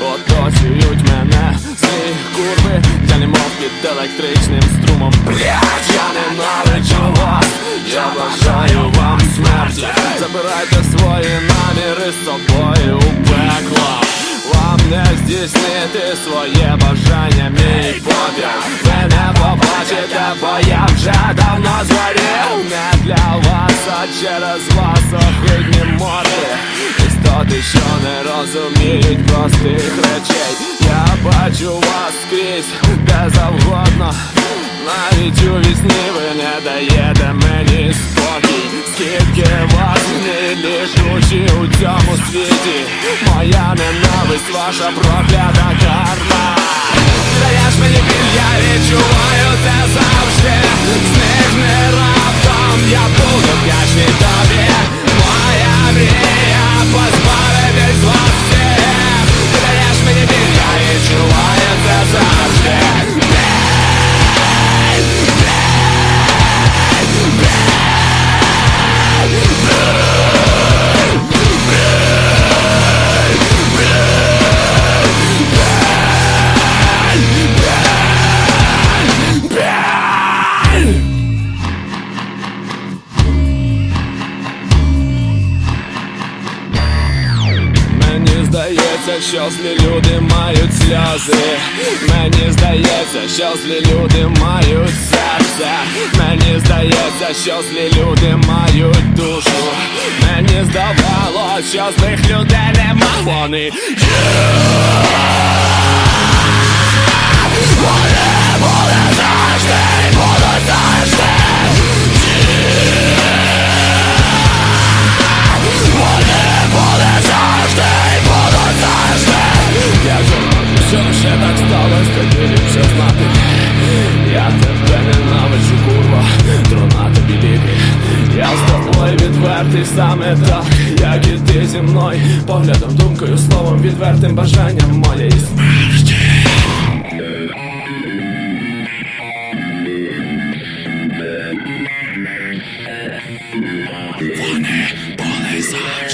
оточують мене Злі курви, я не мов під електричним струмом. Блять, я ненавиджу вас, я бажаю вам смерті. Забирайте свої наміри з собою у пекло. Вам не здійснити своє бажання, мій подяг. Ви не побачите, бо я вже давно згорів. Не для вас, а через вас охидні морди Істоти, що не розуміють простих речей. Я бачу вас скрізь, де завгодно. Навіть у вісні ви не даєте мені спокій. Скільки вас гнилі душі у цьому світі. Моя ненависть, ваша проклята карма. Даєш мені біль, я відчуваю це завжди. Раптом, здається, що злі люди мають сльози. Мені здається, що злі люди мають серце. Мені здається, що злі люди мають душу. Мені здавалося, що злих людей нема. Вони є ти саме так, як і ти зі мною. Поглядом, думкою, словом, відвертим бажанням моєї смерті. Вони були завжди